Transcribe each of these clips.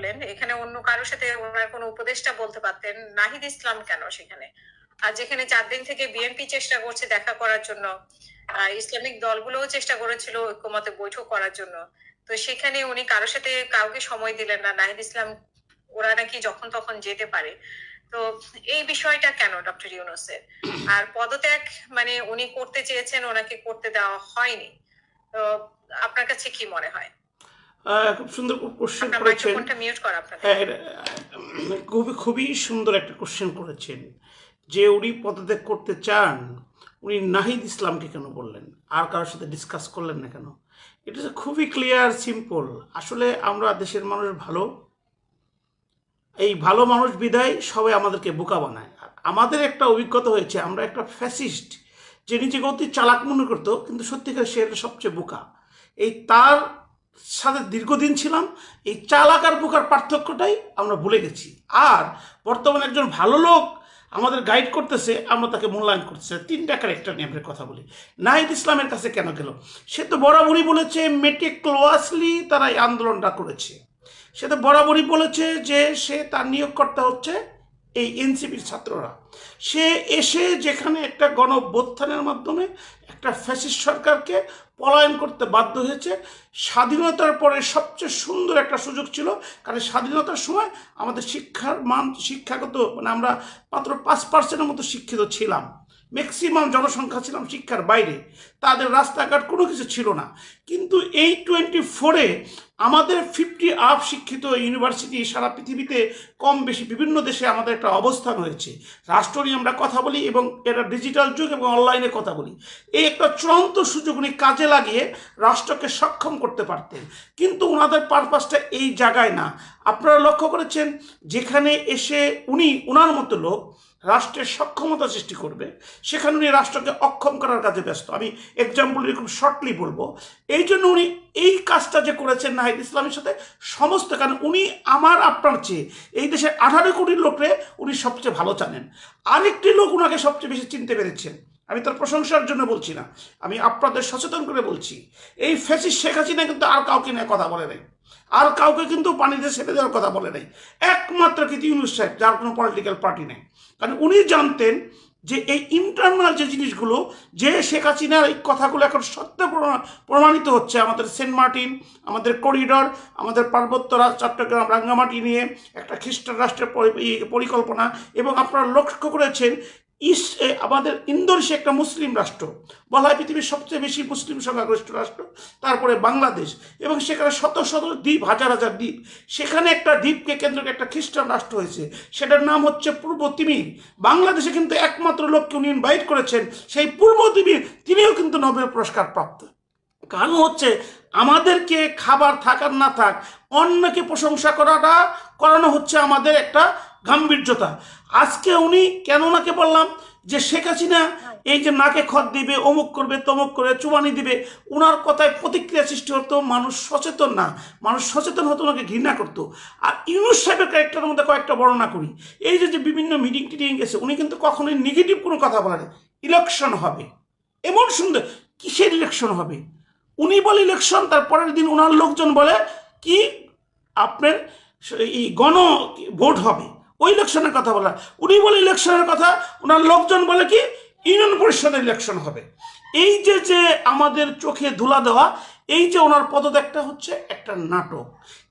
করলেন, এখানে অন্য কারোর সাথে ওনার কোনো উপদেশটা বলতে পারতেন, নাহিদ ইসলাম কেন সেখানে? আর যেখানে চার দিন থেকে বিএনপি চেষ্টা করছে দেখা করার জন্য ইসলামিক দলগুলোও চেষ্টা করেছিল ঐক্যমতে বৈঠক করার জন্য। তো সেখানে উনি কারোর সাথে কাউকে সময় দিলেন না, নাহিদ ইসলাম, ওরা নাকি যখন তখন যেতে পারে। তো এই বিষয়টা কেন, ডক্টর ইউনুসের? আর পদত্যাগ মানে উনি করতে চেয়েছেন, ওনাকে করতে দেওয়া হয়নি। তো আপনার কাছে কি মনে হয়? খুব সুন্দর কোশ্চেন করেছেন। হ্যাঁ খুবই খুবই সুন্দর একটা কোশ্চেন করেছেন। যে উনি পদত্যাগ করতে চান উনি নাহিদ ইসলামকে কেন বললেন? আর কারোর সাথে ডিসকাস করলেন না কেন? এটা খুবই ক্লিয়ার সিম্পল আসলে আমরা দেশের মানুষ ভালো। এই ভালো মানুষ বিদায় সবাই আমাদেরকে বোকা বানায়। আর আমাদের একটা অভিজ্ঞতা হয়েছে আমরা একটা ফ্যাসিস্ট যে নিজেকে অতি চালাক মনে করতো কিন্তু সত্যিকার সে সবচেয়ে বোকা। এই তার সাথে দীর্ঘদিন ছিলাম, এই চালাক আর বোকার পার্থক্যটাই আমরা ভুলে গেছি। আর বর্তমানে একজন ভালো লোক আমাদের গাইড করতেছে, আমরা তাকে মূল্যায়ন করতেছে। তিনটা ক্যারেক্টার নিয়ে আমরা কথা বলি। নাহিদ ইসলামের কাছে কেন গেল? সে তো বরাবরই বলেছে মেটিক্লোয়াসলি তারা এই আন্দোলনটা করেছে। সে তো বরাবরই বলেছে যে সে তার নিয়োগকর্তা হচ্ছে এই এনসিপির ছাত্ররা। সে এসে যেখানে একটা গণঅভ্যুত্থানের মাধ্যমে একটা ফ্যাসিস্ট সরকারকে পলায়ন করতে বাধ্য হয়েছে, স্বাধীনতার পরে সবচেয়ে সুন্দর একটা সুযোগ ছিল, কারণ স্বাধীনতার সময় আমাদের শিক্ষার মান শিক্ষাগত মানে আমরা মাত্র পাঁচ পার্সেন্টের মতো শিক্ষিত ছিলাম। ম্যাক্সিমাম জনসংখ্যা ছিলাম শিক্ষার বাইরে। তাদের রাস্তাঘাট কোনো কিছু ছিল না। কিন্তু এই টোয়েন্টি ফোরে আমাদের ফিফটি আপ শিক্ষিত ইউনিভার্সিটি সারা পৃথিবীতে কম বেশি বিভিন্ন দেশে আমাদের একটা অবস্থান হয়েছে। রাষ্ট্র নিয়ে আমরা কথা বলি এবং এটা ডিজিটাল যুগ এবং অনলাইনে কথা বলি। এই একটা চূড়ান্ত সুযোগ উনি কাজে লাগিয়ে রাষ্ট্রকে সক্ষম করতে পারতেন। কিন্তু ওনাদের পারপাসটা এই জায়গায় না। আপনারা লক্ষ্য করেছেন, যেখানে এসে উনি ওনার মতো লোক রাষ্ট্রের সক্ষমতা সৃষ্টি করবে, সেখানে উনি রাষ্ট্রকে অক্ষম করার কাজে ব্যস্ত। আমি এক্সাম্পল খুব শর্টলি বলব। এই জন্য উনি এই কাজটা যে করেছেন নাহিদ ইসলামের সাথে সমস্ত, কারণ উনি আমার আপনার চেয়ে এই দেশের আঠারো কোটি লোকরে উনি সবচেয়ে ভালো জানেন। আরেকটি লোক ওনাকে সবচেয়ে বেশি চিনতে পেরেছেন। আমি তার প্রশংসার জন্য বলছি না। আমি আপনাদের সচেতন করে বলছি। এই ফেসিস শেখ হাসিনা কিন্তু আর কাউকে নিয়ে কথা বলে নাই। আর কাউকে কিন্তু পানিতে ছেড়ে দেওয়ার কথা বলে নাই। একমাত্র কিন্তু ইউনুস সাহেব, যার কোনো পলিটিক্যাল পার্টি নেই। কারণ উনি জানতেন যে এই ইন্টারনাল যে জিনিসগুলো, যে শেখ হাসিনার এই কথাগুলো এখন সত্য প্রমা- প্রমাণিত হচ্ছে আমাদের সেন্ট মার্টিন, আমাদের করিডর, আমাদের পার্বত্য রাজ চট্টগ্রাম, রাঙ্গামাটি নিয়ে একটা খ্রিস্টান রাষ্ট্রের পরিকল্পনা এবং আপনারা লক্ষ্য করেছেন ইস এ, আমাদের ইন্দোনেশিয়া একটা মুসলিম রাষ্ট্র। বলা হয় পৃথিবীর সবচেয়ে বেশি মুসলিম সংখ্যাগরিষ্ঠ রাষ্ট্র। তারপরে বাংলাদেশ। এবং সেখানে শত শত দ্বীপ হাজার হাজার দ্বীপ। সেখানে একটা দ্বীপকে কেন্দ্র একটা খ্রিস্টান রাষ্ট্র হয়েছে। সেটার নাম হচ্ছে পূর্ব তিমির। বাংলাদেশে কিন্তু একমাত্র লোককে উনি ইনভাইট করেছেন। সেই পূর্ব তিমির তিনিও কিন্তু নোবেল পুরস্কার প্রাপ্ত কারণ হচ্ছে আমাদেরকে খাবার থাকার না থাক অন্যকে প্রশংসা করাটা করানো হচ্ছে আমাদের একটা গাম্ভীর্যতা। আজকে উনি কেন ওনাকে বললাম যে শেখ হাসিনা এই যে নাকে খত দিবে অমুক করবে তমুক করে চুবানি দিবে ওনার কথায় প্রতিক্রিয়া সৃষ্টি হতো মানুষ সচেতন না মানুষ সচেতন হতো ওনাকে ঘৃণা করতো। আর ইউনুস সাহেবের ক্যারেক্টারের মধ্যে কয়েকটা বর্ণনা করি। এই যে যে বিভিন্ন মিটিং টিটিং গেছে উনি কিন্তু কখনোই নেগেটিভ কোনো কথা বলেন ইলেকশন হবে। এমন সুন্দর কিসের ইলেকশন হবে? উনি বলে ইলেকশন তার পরের দিন ওনার লোকজন বলে কি আপনার এই গণ ভোট হবে। ওই ইলেকশনের কথা বলা। উনি বলে ইলেকশনের কথা ওনার লোকজন বলে কি? ইউনিয়ন পরিষদের ইলেকশন হবে। এই যে যে আমাদের চোখে ধুলা দেওয়া, এই যে ওনার পদত্যাগটা হচ্ছে একটা নাটক।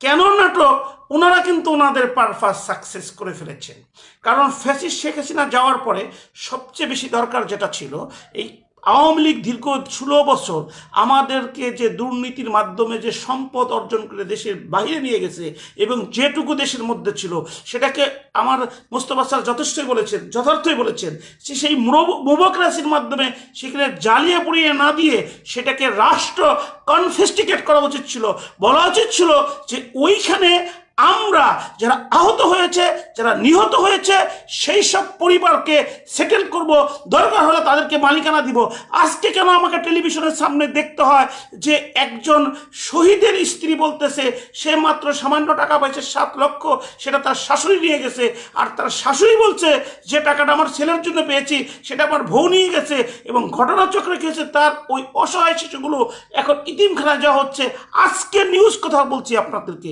কেন নাটক? ওনারা কিন্তু ওনাদের পারপাস সাকসেস করে ফেলেছেন। কারণ ফ্যাসিস শেখ হাসিনা যাওয়ার পরে সবচেয়ে বেশি দরকার যেটা ছিল, এই আওয়ামী লীগ দীর্ঘ ষোলো বছর আমাদেরকে যে দুর্নীতির মাধ্যমে যে সম্পদ অর্জন করে দেশের বাইরে নিয়ে গেছে এবং যেটুকু দেশের মধ্যে ছিল, সেটাকে আমার মোস্তফা স্যার যথেষ্টই বলেছেন, যথার্থই বলেছেন, সে সেই মুবক্রাসির মাধ্যমে সেখানে জ্বালিয়ে পুড়িয়ে না দিয়ে সেটাকে রাষ্ট্র কনফেস্টিকেট করা উচিত ছিল। বলা উচিত ছিল যে ওইখানে আমরা যারা আহত হয়েছে, যারা নিহত হয়েছে, সেই সব পরিবারকে সেটেল করব। দরকার হলে তাদেরকে মালিকানা দিব। আজকে কেন আমাকে টেলিভিশনের সামনে দেখতে হয় যে একজন শহীদের স্ত্রী বলতেছে, সে মাত্র সামান্য টাকা পাইছে সাত লক্ষ, সেটা তার শাশুড়ি নিয়ে গেছে। আর তার শাশুড়ি বলছে, যে টাকাটা আমার ছেলের জন্য পেয়েছি, সেটা আমার বউ নিয়ে গেছে। এবং ঘটনাচক্রে কি হয়েছে, তার ওই অসহায় শিশুগুলো এখন ইতিমখানায় যাওয়া হচ্ছে। আজকে নিউজ কথা বলছি আপনাদেরকে।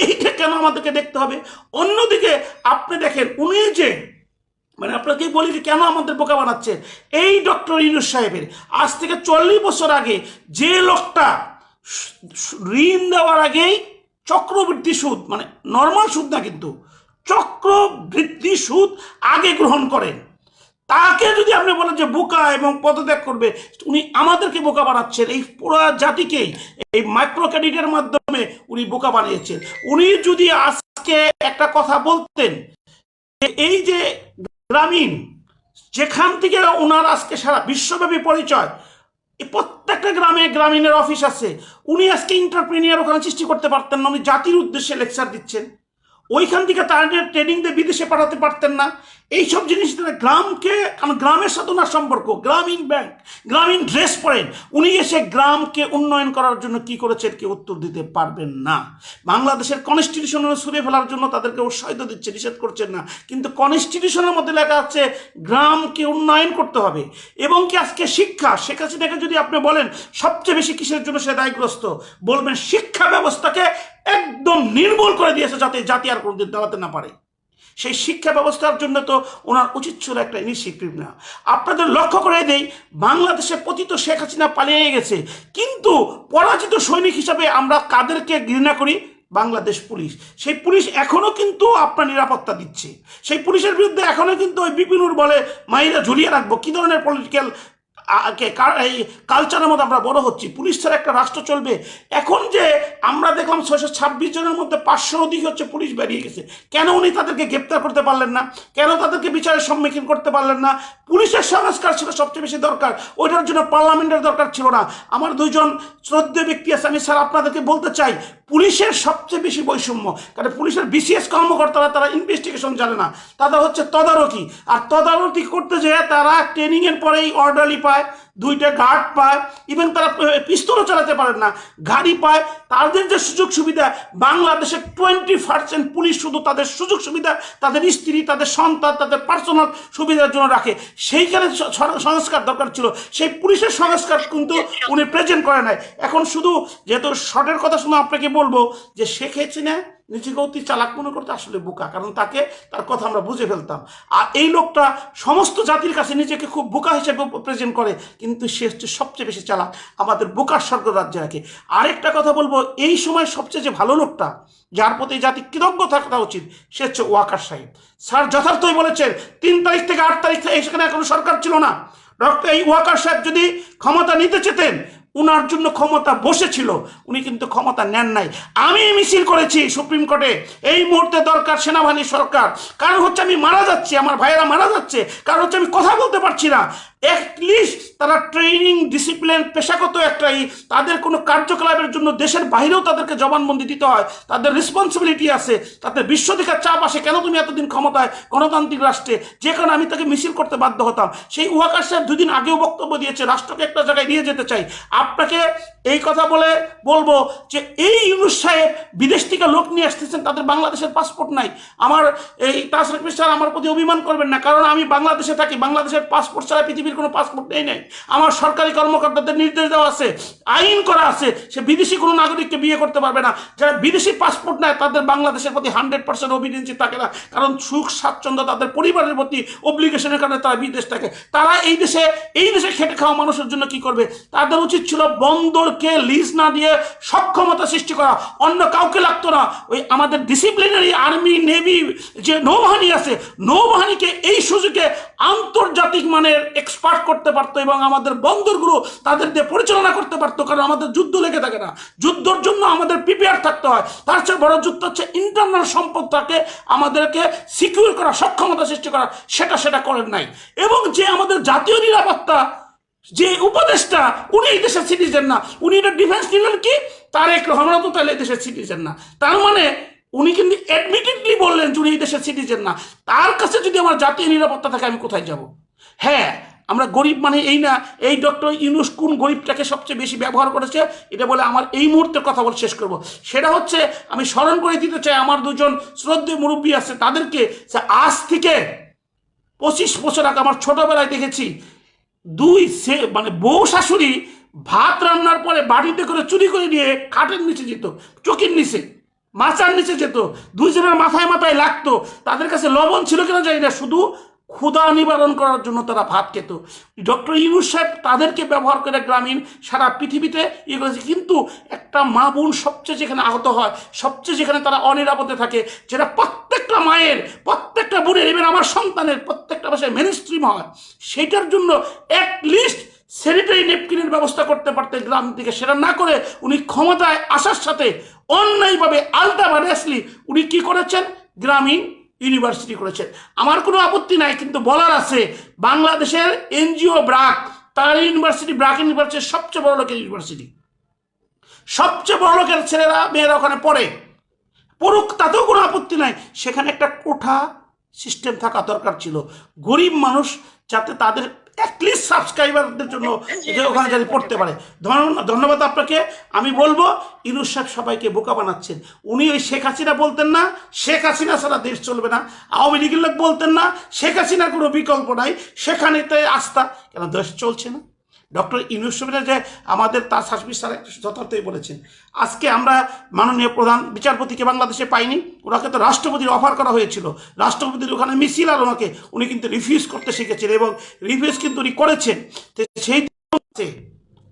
এইটাকে কেন আমাদেরকে দেখতে হবে? অন্যদিকে আপনি দেখেন, উনি যে মানে আপনাকে বলি যে কেন আমাদের বোকা বানাচ্ছে এই ডক্টর ইনুস সাহেবের আজ থেকে চল্লিশ বছর আগে যে লোকটা ঋণ দেওয়ার আগেই চক্রবৃদ্ধি সুদ মানে নর্মাল সুদ না কিন্তু, চক্রবৃদ্ধি সুদ আগে গ্রহণ করেন। তাকে যদি আপনি বলেন যে বোকা এবং পদত্যাগ করবে, উনি আমাদেরকে বোকা বানাচ্ছেন। এই পুরো জাতিকেই, এই মাইক্রো ক্রেডিটের মাধ্যমে উনি বোকা বানিয়েছেন। উনি যদি আজকে একটা কথা বলতেন এই যে গ্রামীণ, যেখান থেকে ওনার আজকে সারা বিশ্বব্যাপী পরিচয় প্রত্যেকটা গ্রামে গ্রামীণের অফিস আছে। উনি আজকে ইন্টারপ্রিনিয়ার ওখানে সৃষ্টি করতে পারতেন না, উনি জাতির উদ্দেশ্যে লেকচার দিচ্ছেন। ওইখান থেকে তাদের ট্রেনিং দিয়ে বিদেশে পাঠাতে পারতেন না। এইসব জিনিস গ্রামকে, কারণ গ্রামের সাথে ওনার সম্পর্ক, গ্রামীণ ব্যাংক, গ্রামীণ ড্রেস পরেন। উনি এসে গ্রামকে উন্নয়ন করার জন্য কি করেছেন কি উত্তর দিতে পারবেন না। বাংলাদেশের কনস্টিটিউশন সুরে ফেলার জন্য তাদেরকে উৎসাহিত দিচ্ছে, নিষেধ করছেন না। কিন্তু কনস্টিটিউশনের মধ্যে লেখা আছে, গ্রামকে উন্নয়ন করতে হবে। এবং কি আজকে শিক্ষা? শেখ হাসিনাকে যদি আপনি বলেন, সবচেয়ে বেশি কিসের জন্য সে দায়গ্রস্ত? বলবেন শিক্ষা ব্যবস্থাকে একদম নির্মূল করে দিয়েছে যাতে জাতি আর কোনোদিন দাঁড়াতে না পারে। সেই শিক্ষা ব্যবস্থার জন্য তো ওনার উচিত ছিল একটা ইনিশিয়েটিভ না আপনাদের লক্ষ্য করে দেই বাংলাদেশে পতিত শেখ হাসিনা পালিয়ে গেছে। কিন্তু পরাজিত সৈনিক হিসাবে আমরা কাদেরকে ঘৃণা করি? বাংলাদেশ পুলিশ। সেই পুলিশ এখনও কিন্তু আপনার নিরাপত্তা দিচ্ছে। সেই পুলিশের বিরুদ্ধে এখনও কিন্তু ওই বিপিনুর বলে মাইরা ঝুলিয়ে রাখব। কি ধরনের পলিটিক্যাল এই কালচারের মধ্যে আমরা বড় হচ্ছি। পুলিশ ছাড়া একটা রাষ্ট্র চলবে। এখন যে আমরা দেখলাম ছয়শো ছাব্বিশ জনের মধ্যে পাঁচশো অধিক হচ্ছে পুলিশ বেরিয়ে গেছে। কেন উনি তাদেরকে গ্রেপ্তার করতে পারলেন না? কেন তাদেরকে বিচারের সম্মুখীন করতে পারলেন না? পুলিশের সংস্কার ছিল সবচেয়ে বেশি দরকার। ওইটার জন্য পার্লামেন্টের দরকার ছিল না। আমার দুজন শ্রদ্ধেয় ব্যক্তি আছে, আমি স্যার আপনাদেরকে বলতে চাই, পুলিশের সবচেয়ে বেশি বৈষম্য, কারণ পুলিশের বিসিএস কর্মকর্তারা তারা ইনভেস্টিগেশন জানে না। তাদের হচ্ছে তদারকি। আর তদারকি করতে যেয়ে তারা ট্রেনিংয়ের পরেই অর্ডারলি পায়। দুইটা গার্ড পায় ইভেন তারা পিস্তলও চালাতে পারেন না। গাড়ি পায় তাদের যে সুযোগ সুবিধা বাংলাদেশে টোয়েন্টি পার্সেন্ট পুলিশ শুধু তাদের সুযোগ সুবিধা তাদের স্ত্রী তাদের সন্তান তাদের পার্সোনাল সুবিধার জন্য রাখে। সেইখানে সংস্কার দরকার ছিল। সেই পুলিশের সংস্কার কিন্তু উনি প্রেজেন্ট করে নাই। এখন শুধু যেহেতু শর্টের কথা শুনে আপনাকে বলব যে শেখ হাসিনা নিজেকে অতি চালাক মনে করতে আসলে বোকা, কারণ তাকে তার কথা আমরা বুঝে ফেলতাম। আর এই লোকটা সমস্ত জাতির কাছে নিজেকে খুব বোকা হিসেবে প্রেজেন্ট করে, কিন্তু সে হচ্ছে সবচেয়ে বেশি চালাক আমাদের বোকার স্বর্গ রাজ্যে রাখে আরেকটা কথা বলব, এই সময় সবচেয়ে যে ভালো লোকটা, যার প্রতি জাতি কৃতজ্ঞ থাকা উচিত, সে হচ্ছে ওয়াকার সাহেব। স্যার যথার্থই বলেছেন, তিন তারিখ থেকে আট তারিখ থেকে সেখানে এখনও সরকার ছিল না। ডক্টর এই ওয়াকার সাহেব যদি ক্ষমতা নিতে চেতেন উনার জন্য ক্ষমতা বসেছিল, উনি কিন্তু ক্ষমতা নেন নাই। আমি মিছিল করেছি সুপ্রিম কোর্টে, এই মুহূর্তে দরকার সেনাবাহিনী সরকার। কারণ হচ্ছে আমি মারা যাচ্ছি, আমার ভাইয়েরা মারা যাচ্ছে। কারণ হচ্ছে আমি কথা বলতে পারছি না। অ্যাটলিস্ট তারা ট্রেনিং ডিসিপ্লিন পেশাগত একটাই তাদের কোনো কার্যকলাপের জন্য দেশের বাইরেও তাদেরকে জবানবন্দি দিতে হয়। তাদের রেসপন্সিবিলিটি আছে। তাদের বিশ্ব দেখার চাপ আসে। কেন তুমি এতদিন ক্ষমতায়? গণতান্ত্রিক রাষ্ট্রে। যে কারণে আমি তাকে মিছিল করতে বাধ্য হতাম। সেই ওয়াকার সাহেব দুদিন আগেও বক্তব্য দিয়েছে, রাষ্ট্রকে একটা জায়গায় নিয়ে যেতে চাই। আপনাকে এই কথা বলে বলব যে এই ইউনুস সাহেব বিদেশ থেকে লোক নিয়ে আসতেছেন, তাদের বাংলাদেশের পাসপোর্ট নাই। আমার এই তাসরিফ স্যার আমার প্রতি অভিমান করবেন না, কারণ আমি বাংলাদেশে থাকি। বাংলাদেশের পাসপোর্ট ছাড়া পৃথিবীর কোনো পাসপোর্ট নেই নাই। আমার সরকারি কর্মকর্তাদের নির্দেশ দেওয়া আছে, আইন করা আছে, সে বিদেশি কোনো নাগরিককে বিয়ে করতে পারবে না। যারা বিদেশি পাসপোর্ট নেয়, তাদের বাংলাদেশের প্রতি হান্ড্রেড পার্সেন্ট অভিডেন্সি থাকে না। কারণ সুখ, স্বাচ্ছন্দ্য তাদের পরিবারের প্রতি অব্লিগেশনের কারণে তারা বিদেশ থাকে। তারা এই দেশে এই দেশে খেটে খাওয়া মানুষের জন্য কি করবে? তাদের উচিত ছিল বন্দরকে লিজ না দিয়ে সক্ষমতা সৃষ্টি করা। অন্য কাউকে লাগতো না। ওই আমাদের ডিসিপ্লিনারি আর্মি নেভি যে নৌবাহিনী আছে, নৌবাহিনীকে এই সুযোগে আন্তর্জাতিক মানের এক্সপার্ট করতে পারতো এবং আমাদের বন্দরগুলো তাদের দিয়ে পরিচালনা করতে পারতো, কারণ আমাদের যুদ্ধ লেগে থাকে না। যুদ্ধর জন্য আমাদের প্রিপেয়ার থাকতে হয়। তার চেয়ে বড় যুদ্ধ হচ্ছে ইন্টারনাল সম্পদটাকে আমাদেরকে সিকিউর করা, সক্ষমতা সৃষ্টি করা। সেটা সেটা করেন নাই। এবং যে আমাদের জাতীয় নিরাপত্তা, যে উপদেশটা উনি এই দেশের সিটিজেন না। উনি এটা ডিফেন্স নিলেন কি? তারেক রহমান তো তাহলে এই দেশের সিটিজেন না। তার মানে উনি কিন্তু অ্যাডমিটেডলি বললেন যে উনি এই দেশের সিটিজেন না। তার কাছে যদি আমার জাতীয় নিরাপত্তা থাকে, আমি কোথায় যাব? হ্যাঁ আমরা গরিব মানে এই না, এই ডক্টর ইউনুস কোন গরিবটাকে সবচেয়ে বেশি ব্যবহার করেছে? এটা বলে আমার এই মুহূর্তের কথা বলে শেষ করব। সেটা হচ্ছে, আমি স্মরণ করে দিতে চাই, আমার দুজন শ্রদ্ধেয় মুরব্বী আছে, তাদেরকে আজ থেকে পঁচিশ বছর আগে আমার ছোটবেলায় দেখেছি, দুই সে মানে বউ শাশুড়ি ভাত রান্নার পরে বাড়িতে করে চুরি করে নিয়ে খাটের নিচে যেত চোখের নিচে, মাচার নিচে যেত দুইজনের মাথায় মাথায় লাগতো, তাদের কাছে লবণ ছিল কিনা জানি না, শুধু ক্ষুধা নিবারণ করার জন্য তারা ভাত খেত। ডক্টর সাহেব তাদেরকে ব্যবহার করে গ্রামীণ সারা পৃথিবীতে ইয়ে করেছে। কিন্তু একটা মা বোন সবচেয়ে যেখানে আহত হয়, সবচেয়ে যেখানে তারা অনিরাপদে থাকে, যেটা প্রত্যেকটা মায়ের, প্রত্যেকটা বোনের এবার আমার সন্তানের প্রত্যেকটা বাসায় মেন স্ট্রিম হয় সেটার জন্য লিস্ট স্যানিটারি নেপকিনের ব্যবস্থা করতে পারতেন গ্রাম থেকে সেটা না করে উনি ক্ষমতায় আসার সাথে অন্যায়ভাবে আলটাভারিয়াসলি উনি কী করেছেন? গ্রামীণ ইউনিভার্সিটি করেছেন। আমার কোনো আপত্তি নাই, কিন্তু বলার আছে, বাংলাদেশের এনজিও ব্রাক, তার ইউনিভার্সিটি ব্রাক ইউনিভার্সিটি সবচেয়ে বড় লোকের ইউনিভার্সিটি। সবচেয়ে বড় লোকের ছেলেরা, মেয়েরা ওখানে পড়ে। পড়ুক, তাতেও কোনো আপত্তি নাই। সেখানে একটা কোঠা সিস্টেম থাকা দরকার ছিল। গরিব মানুষ যাতে তাদের অ্যাটলিস্ট সাবস্ক্রাইবারদের জন্য যে ওখানে যাতে পড়তে পারে। ধন্য- ধন্যবাদ আপনাকে। আমি বলব ইনুস সাহেব সবাইকে বোকা বানাচ্ছেন। উনি ওই শেখ হাসিনা বলতেন না শেখ হাসিনা ছাড়া দেশ চলবে না। আওয়ামী লীগের লোক বলতেন না শেখ হাসিনার কোনো বিকল্প নাই। সেখানেতে আস্থা। কেন দেশ চলছে না? ডক্টর ইউনুস যে আমাদের তার সার্ভিস স্যার যথার্থই বলেছেন। আজকে আমরা মাননীয় প্রধান বিচারপতিকে বাংলাদেশে পাইনি, ওনাকে তো রাষ্ট্রপতির অফার করা হয়েছিল। রাষ্ট্রপতির ওখানে মিছিল আর ওনাকে উনি কিন্তু রিফিউজ করতে শিখেছেন এবং রিফিউজ কিন্তু উনি করেছেন। সেই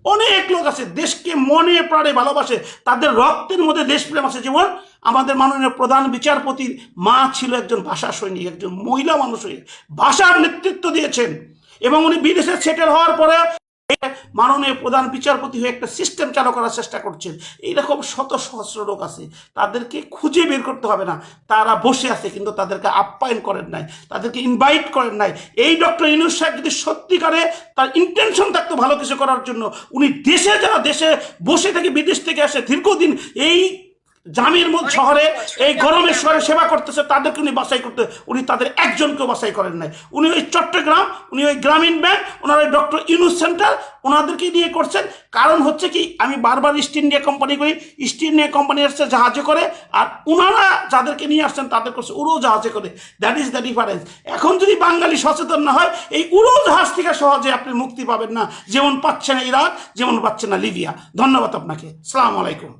অনেক লোক আছে, দেশকে মনে প্রাণে ভালোবাসে, তাদের রক্তের মধ্যে দেশপ্রেম আছে যেমন আমাদের মাননীয় প্রধান বিচারপতির মা ছিল একজন ভাষা সৈনিক, একজন মহিলা মানুষ হয়ে ভাষার নেতৃত্ব দিয়েছেন এবং উনি বিদেশে সেটেল হওয়ার পরে মাননীয় প্রধান বিচারপতি হয়ে একটা সিস্টেম চালু করার চেষ্টা করছেন। এইরকম শত সহস্র লোক আছে। তাদেরকে খুঁজে বের করতে হবে না। তারা বসে আছে, কিন্তু তাদেরকে আপ্যায়ন করেন নাই, তাদেরকে ইনভাইট করেন নাই। এই ডক্টর ইনুস সাহেব যদি সত্যিকারে তার ইন্টেনশন থাকতো ভালো কিছু করার জন্য, উনি দেশে যারা দেশে বসে থেকে বিদেশ থেকে আসে, দীর্ঘদিন এই জামির শহরে এই গরমের শহরে সেবা করতেছে তাদেরকে উনি বাছাই করতে উনি তাদের একজনকেও বাছাই করেন নাই। উনি ওই চট্টগ্রাম উনি ওই গ্রামীণ ব্যাংক ওনার ওই ডক্টর ইউনুস সেন্টার ওনাদেরকে নিয়ে করছেন। কারণ হচ্ছে কি আমি বারবার ইস্ট ইন্ডিয়া কোম্পানি করি ইস্ট ইন্ডিয়া কোম্পানি আসছে জাহাজে করে আর ওনারা যাদেরকে নিয়ে আসছেন তাদের করছে উড়ো জাহাজে করে। দ্যাট ইজ দ্য ডিফারেন্স এখন যদি বাঙালি সচেতন না হয় এই উড়ো জাহাজ থেকে সহজে আপনি মুক্তি পাবেন না। যেমন পাচ্ছে না ইরাক যেমন পাচ্ছে না লিবিয়া। ধন্যবাদ আপনাকে। সালাম আলাইকুম।